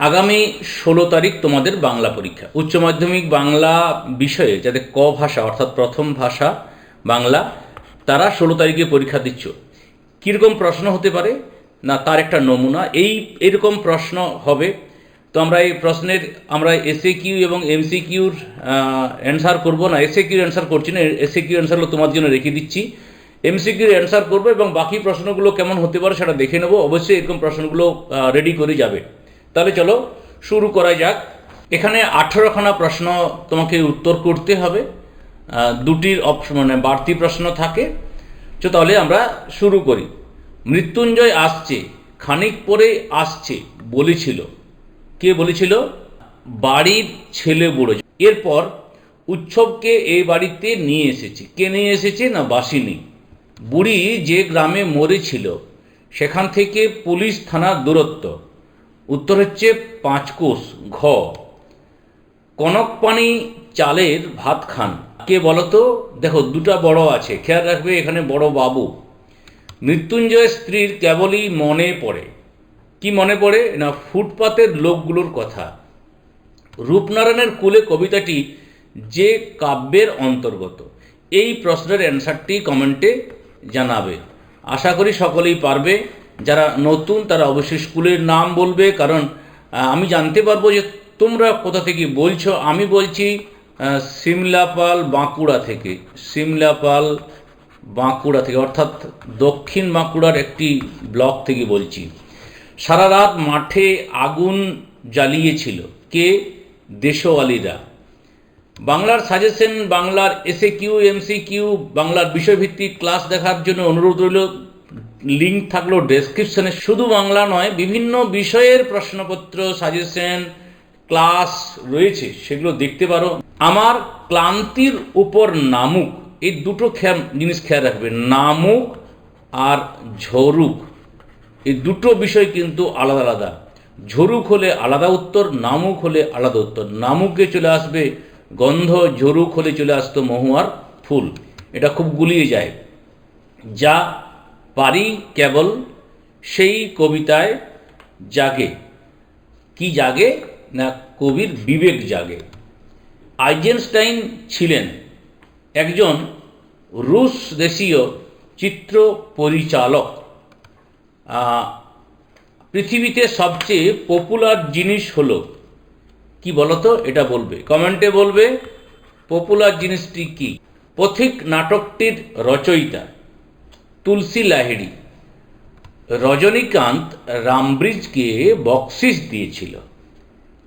আগামী ষোলো তারিখ তোমাদের বাংলা পরীক্ষা। উচ্চ মাধ্যমিক বাংলা বিষয়ে যাদের ক ভাষা, অর্থাৎ প্রথম ভাষা বাংলা, তারা ষোলো তারিখে পরীক্ষা দিচ্ছ। কীরকম প্রশ্ন হতে পারে? না, তার একটা নমুনা। এই, এরকম প্রশ্ন হবে। তো আমরা এই প্রশ্নের, আমরা এসএ কিউ এবং এমসি কিউর অ্যান্সার করব না। এসএ কিউর অ্যান্সার করছি না। এসএ কিউর অ্যান্সারগুলো তোমার জন্য রেখে দিচ্ছি। এমসিকিউর অ্যান্সার করব এবং বাকি প্রশ্নগুলো কেমন হতে পারে সেটা দেখে নেব। অবশ্যই এরকম প্রশ্নগুলো রেডি করে যাবে। তাহলে চলো শুরু করা যাক। এখানে আঠেরোখানা প্রশ্ন তোমাকে উত্তর করতে হবে। দুটির মানে বাড়তি প্রশ্ন থাকে। তো তাহলে আমরা শুরু করি। মৃত্যুঞ্জয় আসছে, খানিক পরে আসছে, বলেছিল। কে বলেছিল? বাড়ির ছেলে বুড়ো এরপর উৎসবকে এই বাড়িতে নিয়ে এসেছে। কে নিয়ে এসেছে না বাসিনী বুড়ি যে গ্রামে মরেছিল, সেখান থেকে পুলিশ থানার দূরত্ব। উত্তর হচ্ছে পাঁচকোষ ঘ। কনকপানি চালের ভাত খান। কে বলতো? দেখো, দুটা বড় আছে। খেয়াল রাখবে, এখানে বড় বাবু। মৃত্যুঞ্জয় স্ত্রীর কেবলই মনে পড়ে। কি মনে পড়ে? না, ফুটপাতের লোকগুলোর কথা। রূপনারায়ণের কুলে কবিতাটি যে কাব্যের অন্তর্গত, এই প্রশ্নের অ্যান্সারটি কমেন্টে জানাবে। আশা করি সকলেই পারবে। যারা নতুন, তারা অবশ্যই স্কুলের নাম বলবে, কারণ আমি জানতে পারব যে তোমরা কোথা থেকে বলছো। আমি বলছি সিমলাপাল বাঁকুড়া থেকে। সিমলাপাল বাঁকুড়া থেকে, অর্থাৎ দক্ষিণ বাঁকুড়ার একটি ব্লক থেকে বলছি। সারা রাত মাঠে আগুন জ্বালিয়েছিল। কে? দেশওয়ালিরা। বাংলার সাজেশন বাংলার এসএ কিউ এমসি কিউ বাংলার বিষয়ভিত্তিক ক্লাস দেখার জন্য অনুরোধ রইল। লিঙ্ক থাকল ডেসক্রিপশনে শুধু বাংলা নয়, বিভিন্ন বিষয়ের প্রশ্নপত্র সাজেশন ক্লাস রয়েছে, সেগুলো দেখতে পারো। আমার ক্লান্তির উপর নামুক, এই দুটো খেয়াল, জিনিস খেয়াল রাখবে, নামুক আর ঝরুক। এই দুটো বিষয় কিন্তু আলাদা আলাদা। ঝরুক হলে আলাদা উত্তর, নামুক হলে আলাদা উত্তর। নামুকে চলে আসবে গন্ধ, ঝরুক হলে চলে আসতো মহুয়ার ফুল। এটা খুব গুলিয়ে যায়। যা পারি কেবল সেই কবিতায় জাগে। কি জাগে না কবির বিবেক জাগে? আইজেনস্টাইন ছিলেন একজন রুশ দেশীয় চিত্র পরিচালক। পৃথিবীতে সবচেয়ে পপুলার জিনিস হলো, কি বলতো? এটা বলবে। কমেন্টে বলবে, পপুলার জিনিসটি কি? পথিক নাটকটির রচয়িতা। তুলসী লাহিড়ি। রজনীকান্ত রামব্রিজকে বকশিস দিয়েছিল।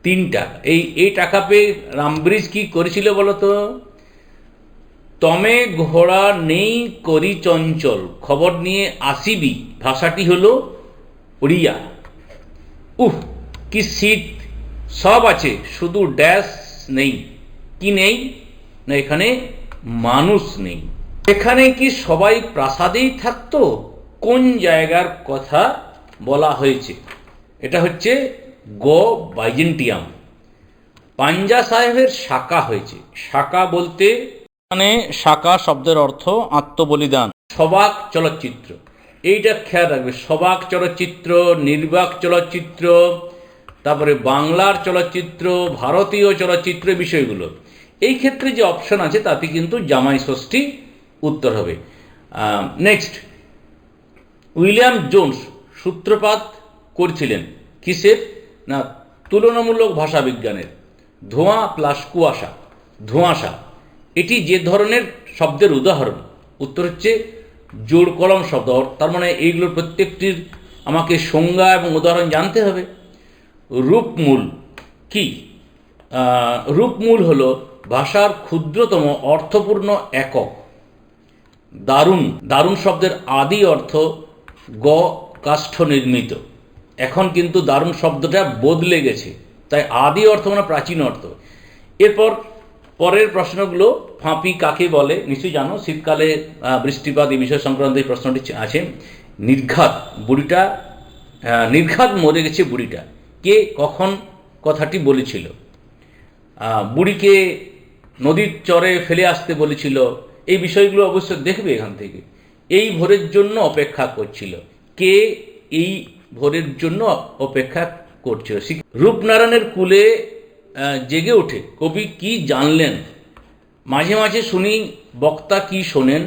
তিন টাকা। এই এই টাকা পেয়ে রামব্রিজ কি করেছিল বলতো? তমে ঘোড়া নেই করি চঞ্চল, খবর নিয়ে আসিবি, ভাষাটি হলো উড়িয়া উহ, কি শীত। সব আছে, শুধু ড্যাশ নেই। কি নেই? না, এখানে মানুষ নেই। এখানে কি সবাই প্রাসাদেই থাকতো? কোন জায়গার কথা বলা হয়েছে? এটা হচ্ছে গ বাইজেন্টিয়াম। পাঞ্জা সাহেবের শাখা হয়েছে। শাখা বলতে মানে শাখা শব্দের অর্থ আত্মবলিদান। সবাক চলচ্চিত্র। এইটা খেয়াল রাখবে। সবাক চলচ্চিত্র, নির্বাক চলচ্চিত্র, তারপরে বাংলার চলচ্চিত্র, ভারতীয় চলচ্চিত্র বিষয়গুলো। এই ক্ষেত্রে যে অপশন আছে, তাতে কিন্তু জামাই ষষ্ঠী উত্তর হবে। নেক্সট উইলিয়াম জোন্স সূত্রপাত করছিলেন কিসের? না, তুলনামূলক ভাষা বিজ্ঞানের। ধোঁয়া প্লাস কুয়াশা। ধোঁয়াশা। এটি যে ধরনের শব্দের উদাহরণ। উত্তর হচ্ছে জোড় কলম শব্দ। তার মানে এইগুলোর প্রত্যেকটির আমাকে সংজ্ঞা এবং উদাহরণ জানতে হবে। রূপমূল। কি? রূপমূল হলো ভাষার ক্ষুদ্রতম অর্থপূর্ণ একক। দারুণ দারুণ শব্দের আদি অর্থ গ কাষ্ঠ নির্মিত। এখন কিন্তু দারুণ শব্দটা বদলে গেছে। তাই আদি অর্থ মানে প্রাচীন অর্থ। এরপর পরের প্রশ্নগুলো ফাঁপি কাকে বলে? নিশ্চয়ই জানো, শীতকালে বৃষ্টিপাত, এই বিষয় সংক্রান্ত এই প্রশ্নটি আছে। নির্ঘাত, বুড়িটা নির্ঘাত মরে গেছে বুড়িটা। কে কখন কথাটি বলেছিল? বুড়িকে নদীর চরে ফেলে আসতে বলেছিল। এই বিষয়গুলো অবশ্য দেখবে এখান থেকে। এই ভোরের জন্য অপেক্ষা করছিল। কে এই ভোরের জন্য অপেক্ষা করছিল? রূপনারায়ণের কুলে জেগে ওঠে। কবি কি জানলেন? মাঝে মাঝে শুনি বক্তা কি শোনেন?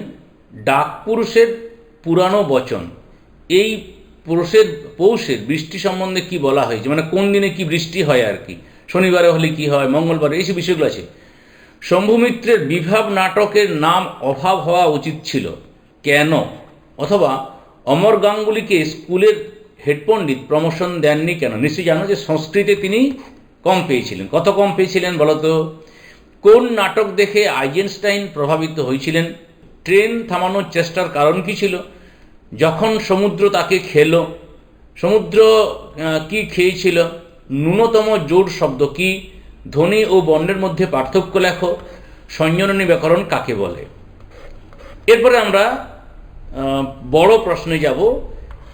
ডাক পুরুষের পুরানো বচন। এই পুরুষের পৌষের বৃষ্টি সম্বন্ধে কি বলা হয়েছে? মানে কোন দিনে কি বৃষ্টি হয় আর কি? শনিবারে হলে কি হয়? মঙ্গলবারে এইসব বিষয়গুলো আছে। শম্ভুমিত্রের বিভাব নাটকের নাম অভাব হওয়া উচিত ছিল। কেন? অথবা অমর গাঙ্গুলিকে স্কুলের হেড পণ্ডিত প্রমোশন দেননি কেন? নিশ্চয়ই জানো যে সংস্কৃতে তিনি কম পেয়েছিলেন। কত কম পেয়েছিলেন বলতো? কোন নাটক দেখে আইজেনস্টাইন প্রভাবিত হয়েছিলেন? ট্রেন থামানোর চেষ্টার কারণ কি ছিল? যখন সমুদ্র তাকে খেলো, সমুদ্র কি খেয়েছিল? ন্যূনতম জোর শব্দ কি? ধ্বনি ও বর্ণের মধ্যে পার্থক্য লেখো সংযোজনী ব্যাকরণ কাকে বলে? এরপরে আমরা বড় প্রশ্নে যাব,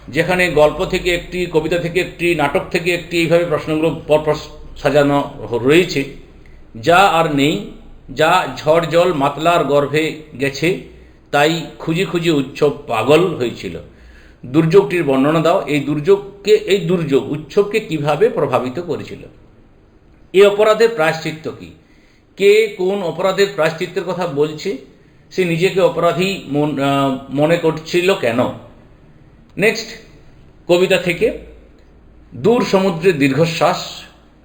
যেখানে গল্প থেকে একটি, কবিতা থেকে একটি, নাটক থেকে একটি, এইভাবে প্রশ্নগুলো পরপর সাজানো রয়েছে। যা আর নেই, যা ঝড় জল মাতলার গর্ভে গেছে, তাই খুঁজে খুঁজে উৎসব পাগল হয়েছিল। দুর্যোগটির বর্ণনা দাও, এই দুর্যোগকে, এই দুর্যোগ উৎসবকে কীভাবে প্রভাবিত করেছিল? এই অপরাধের প্রায়শ্চিত্ত কি? কে কোন অপরাধের প্রায়শ্চিত্তের কথা বলছে? সে নিজেকে অপরাধী মন মনে করছিল কেন? নেক্সট, কবিতা থেকে, দূর সমুদ্রের দীর্ঘশ্বাস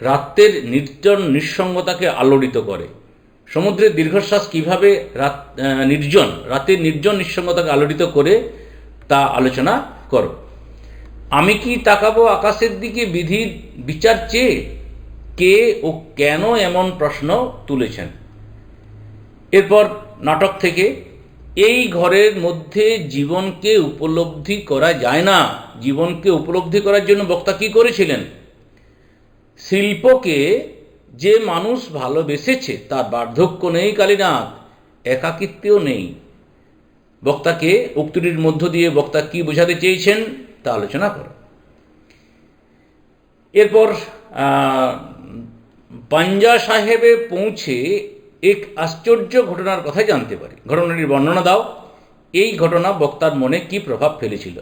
রাত্রের নির্জন নিঃসঙ্গতাকে আলোড়িত করে। সমুদ্রের দীর্ঘশ্বাস কীভাবে রাত নির্জন, রাতের নির্জন নিঃসঙ্গতাকে আলোড়িত করে তা আলোচনা করো। আমি কি তাকাবো আকাশের দিকে বিধির বিচার চেয়ে? কে ও কেন এমন প্রশ্ন তুলেছেন। এরপর নাটক থেকে, এই ঘরের মধ্যে জীবনকে উপলব্ধি করা যায় না। জীবনকে উপলব্ধি করার জন্য বক্তা কি করেছিলেন? শিল্পকে যে মানুষ ভালোবেসেছে, তার বার্ধক্য নেই কালীনাথ, একাকিত্বেও নেই। বক্তাকে উক্তিটির মধ্য দিয়ে বক্তা কি বোঝাতে চেয়েছেন, তা আলোচনা করো। এরপর পাঞ্জা সাহেবে পৌঁছে এক আশ্চর্য ঘটনার কথা জানতে পারি। ঘটনাটির বর্ণনা দাও। এই ঘটনা বক্তার মনে কি প্রভাব ফেলেছিল?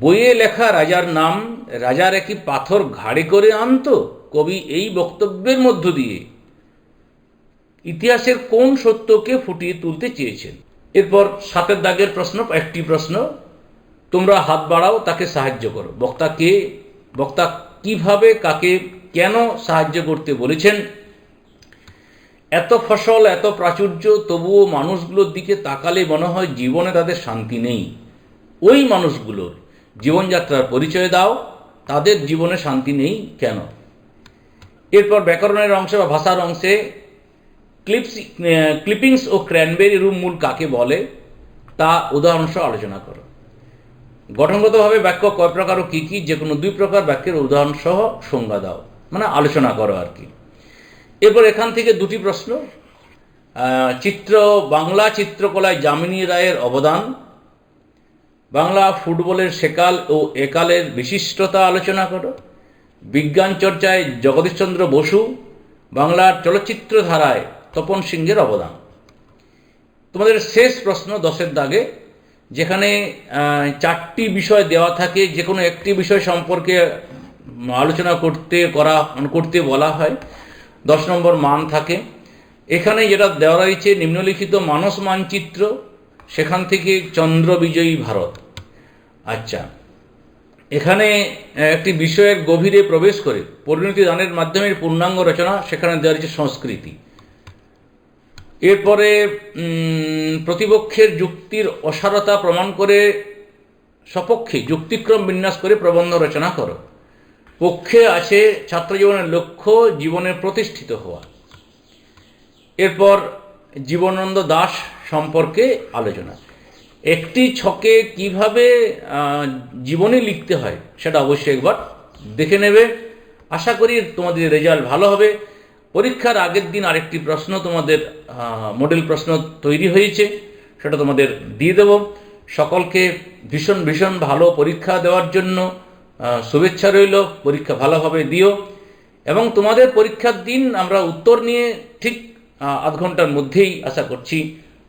বইয়ে লেখা রাজার নাম, রাজার একই পাথর ঘাড়ে করে আনতো, কবি এই বক্তব্যের মধ্য দিয়ে। ইতিহাসের কোন সত্যকে ফুটিয়ে তুলতে চেয়েছেন? এরপর সাতের দাগের প্রশ্ন, একটি প্রশ্ন, তোমরা হাত বাড়াও, তাকে সাহায্য করো। বক্তা কে? বক্তা কীভাবে কাকে কেন সাহায্য করতে বলেছেন? এত ফসল, এত প্রাচুর্য, তবুও মানুষগুলোর দিকে তাকালে মনে হয় জীবনে তাদের শান্তি নেই। ওই মানুষগুলোর জীবনযাত্রার পরিচয় দাও, তাদের জীবনে শান্তি নেই কেন? এরপর ব্যাকরণের অংশে বা ভাষার অংশে ক্লিপস ক্লিপিংস ও ক্র্যানবেরি রুম মূল কাকে বলে? তা উদাহরণসহ আলোচনা করো। গঠনগতভাবে বাক্য কয় প্রকার ও কী কী, যে কোনো দুই প্রকার বাক্যের উদাহরণ সহ সংজ্ঞা দাও। মানে আলোচনা করো আর কি। এরপর এখান থেকে দুটি প্রশ্ন। চিত্র, বাংলা চিত্রকলায় যামিনী রায়ের অবদান। বাংলা ফুটবলের সেকাল ও একালের বিশিষ্টতা আলোচনা করো। বিজ্ঞান চর্চায় জগদীশচন্দ্র বসু। বাংলার চলচ্চিত্র ধারায় তপন সিংহের অবদান। তোমাদের শেষ প্রশ্ন দশের দাগে যেখানে চারটি বিষয় দেওয়া থাকে যে কোনো একটি বিষয় সম্পর্কে আলোচনা করতে, করা, করতে বলা হয়। দশ নম্বর মান থাকে। এখানে যেটা দেওয়া রয়েছে, নিম্নলিখিত মানস মানচিত্র, সেখান থেকে চন্দ্র বিজয়ী ভারত। আচ্ছা। এখানে একটি বিষয়ের গভীরে প্রবেশ করে, পরিণতি দানের মাধ্যমে পূর্ণাঙ্গ রচনা, সেখানে দেওয়া রয়েছে সংস্কৃতি। এরপরে প্রতিপক্ষের যুক্তির অসারতা প্রমাণ করে সপক্ষে যুক্তিক্রম বিন্যাস করে প্রবন্ধ রচনা করো। পক্ষে আছে ছাত্র জীবনের লক্ষ্য জীবনে প্রতিষ্ঠিত হওয়া। এরপর জীবনানন্দ দাস সম্পর্কে আলোচনা। একটি ছকে কীভাবে জীবনী লিখতে হয় সেটা অবশ্যই একবার দেখে নেবে। আশা করি তোমাদের রেজাল্ট ভালো হবে। পরীক্ষার আগের দিন আরেকটি প্রশ্ন তোমাদের মডেল প্রশ্ন তৈরি হয়েছে, সেটা তোমাদের দিয়ে দেব। সকলকে ভীষণ ভীষণ ভালো পরীক্ষা দেওয়ার জন্য শুভেচ্ছা রইল। পরীক্ষা ভালোভাবে দিও। এবং তোমাদের পরীক্ষার দিন আমরা উত্তর নিয়ে ঠিক আধ ঘণ্টার মধ্যেই আশা করছি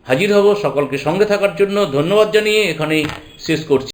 হাজির হব। সকলকে সঙ্গে থাকার জন্য ধন্যবাদ জানিয়ে এখানেই শেষ করছি।